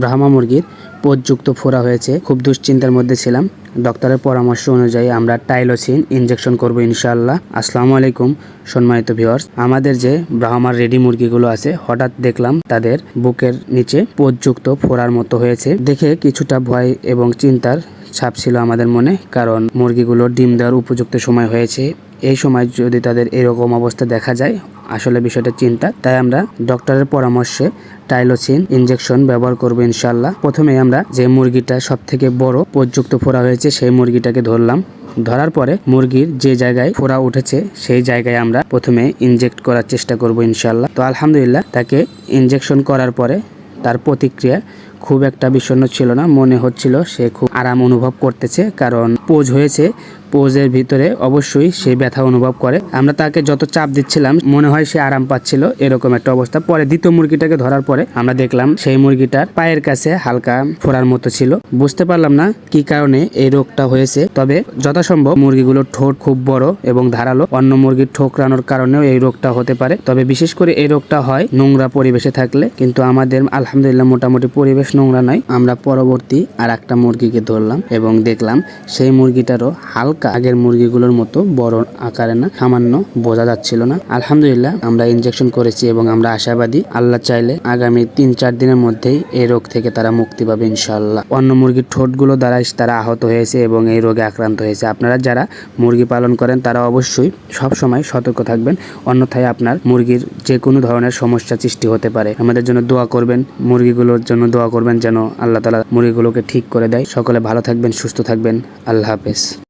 ব্রাহ্মা মুরগির পোতযুক্ত ফোড়া হয়েছে। খুব দুশ্চিন্তার মধ্যে ছিলাম। ডক্টরের পরামর্শ অনুযায়ী আমরা টাইলোসিন ইনজেকশন করব ইনশাআল্লাহ। আসসালামু আলাইকুম, সম্মানিত ভিউয়ার্স। আমাদের যে ব্রাহ্মার রেডি মুরগিগুলো আছে, হঠাৎ দেখলাম তাদের বুকের নিচে পোতযুক্ত ফোড়ার মতো হয়েছে। দেখে কিছুটা ভয় এবং চিন্তার ছাপ ছিল আমাদের মনে, কারণ মুরগিগুলো ডিম দেওয়ার উপযুক্ত সময় হয়েছে। এই সময় যদি তাদের এরকম অবস্থা দেখা যায় আসলে বিষয়টা চিন্তা। তাই আমরা ডক্টরের পরামর্শে টাইলোসিন ইনজেকশন ব্যবহার করব ইনশাল্লাহ প্রথমে আমরা যে মুরগিটা সব থেকে বড় পোতযুক্ত ফোড়া হয়েছে সেই মুরগিটাকে ধরলাম। ধরার পরে মুরগির যে জায়গায় ফোড়া উঠেছে সেই জায়গায় আমরা প্রথমে ইনজেক্ট করার চেষ্টা করব ইনশাল্লাহ তো আলহামদুলিল্লাহ তাকে ইনজেকশন করার পরে তার প্রতিক্রিয়া খুব একটা বিষণ্ণ ছিল না, মনে হচ্ছিল সে খুব আরাম অনুভব করতেছে, কারণ পোজ হয়েছে, পোজের ভিতরে অবশ্যই সে ব্যথা অনুভব করে। আমরা তাকে যত চাপ দিচ্ছিলাম, মনে হয় সে আরাম পাচ্ছিল, এরকম একটা অবস্থা। পরে দ্বিতীয় মুরগিটাকে ধরার পরে আমরা দেখলাম সেই মুরগিটার পায়ের কাছে হালকা ফোড়ার মতো ছিল। বুঝতে পারলাম না কি কারণে এই রোগটা হয়েছে, তবে যথাসম্ভব মুরগিগুলোর ঠোঁট খুব বড় এবং ধারালো, অন্য মুরগির ঠোকরানোর কারণেও এই রোগটা হতে পারে। তবে বিশেষ করে এই রোগটা হয় নোংরা পরিবেশে থাকলে, কিন্তু আমাদের আলহামদুলিল্লাহ মোটামুটি পরিবেশ নোংরা নয় আমরা পরবর্তী আর একটা মুরগিকে ধরলাম এবং দেখলাম সেই মুরগিটারও হালকা আগের মুরগিগুলোর মতো বড় আকারে না, সামান্য বোঝা যাচ্ছিল না। আলহামদুলিল্লাহ, আমরা ইনজেকশন করেছি এবং আমরা আশাবাদী। আল্লাহ চাইলে আগামী তিন চার দিনের মধ্যেই এই রোগ থেকে তারা মুক্তি পাবে ইনশাল্লাহ অন্য মুরগির ঠোঁটগুলো দ্বারাই তারা আহত হয়েছে এবং এই রোগে আক্রান্ত হয়েছে। আপনারা যারা মুরগি পালন করেন, তারা অবশ্যই সব সময় সতর্ক থাকবেন। অন্যথায় আপনার মুরগির যে কোনো ধরনের সমস্যা সৃষ্টি হতে পারে। আমাদের জন্য দোয়া করবেন, মুরগিগুলোর জন্য দোয়া করবেন। যেন আল্লাহ তালা মুরগিগুলোকে ঠিক করে দেয়। সকলে ভালো থাকবেন সুস্থ থাকবেন। আল্লাহ হাফেজ।